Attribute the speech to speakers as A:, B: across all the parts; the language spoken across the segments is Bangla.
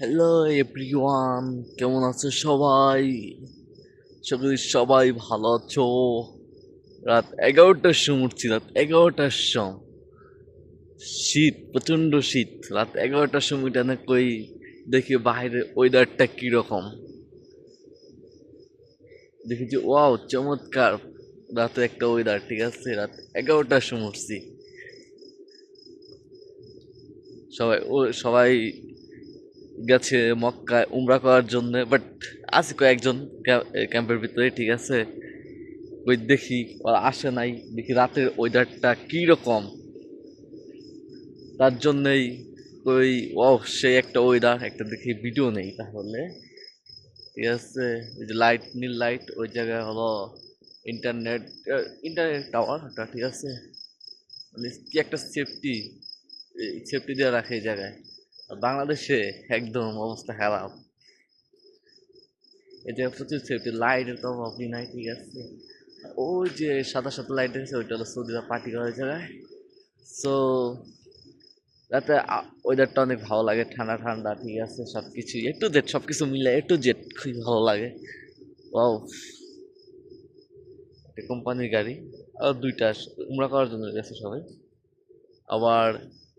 A: হ্যালো এভরিওয়ান কেমন আছো সবাই? সবাই সবাই ভালো আছো। রাত এগারোটার সময় উঠছি, রাত এগারোটার সম শীত, প্রচণ্ড শীত। রাত এগারোটার সময়টা না কই, দেখি বাইরের ওয়েদারটা কীরকম। দেখি যে ওয়াও চমৎকার রাতে একটা ওয়েদার ঠিক আছে? রাত এগারোটার সময় উঠছি। সবাই, ও, সবাই গেছে মক্কায় উমরা করার জন্য বাট আছে কয়েকজন ক্যাম্পের ভিতরে, ঠিক আছে? ওই দেখি, ওরা আসে নাই, দেখি রাতের ওয়েদারটা কীরকম। তার জন্যই ওই ও সেই একটা ওয়েদার একটা দেখি ভিডিও নেই তাহলে। ঠিক আছে? ওই যে লাইট নীল লাইট ওই জায়গায় হলো ইন্টারনেট ইন্টারনেট টাওয়ার ওটা, ঠিক আছে? মানে কি একটা সেফটি সেফটি দিয়ে রাখে এই জায়গায়। বাংলাদেশে একদম অবস্থা খারাপ। জায়গায় প্রচুর সেফটি লাইটের তো অভাবই নাই ঠিক আছে ওই যে সাদা সাদা লাইট আছে ওইটা হলো সৌদিরা পার্টি করার জায়গায়। সো রাতে ওয়েদারটা অনেক ভালো লাগে, ঠান্ডা ঠান্ডা, ঠিক আছে সব কিছু একটু জেট সব কিছু মিলে একটু জেট খুবই ভালো লাগে। ও একটা কোম্পানির গাড়ি, আর দুইটা উমরা করার জন্য গেছে সবাই। আবার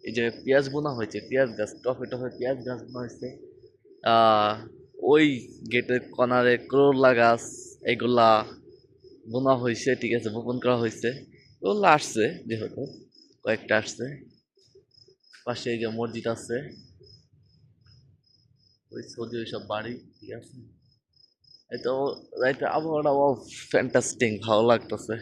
A: এই যে পেঁয়াজ বোনা হয়েছে, পেঁয়াজ গাছ, টফে টফে পেঁয়াজ গাছ বোনা হয়েছে ওই গেটের কর্নারে করলা গাছ এগুলা বোনা হয়েছে, ঠিক আছে, বপন করা হয়েছে ওগুলো আসছে, যেহেতু কয়েকটা আসছে, পাশে এই যে মসজিদ আছে, ওই সৌদি ওইসব বাড়ি, ঠিক আছে এই তো আবহাওয়াটা ও ফ্যান্টাস্টিং ভালো লাগতেছে।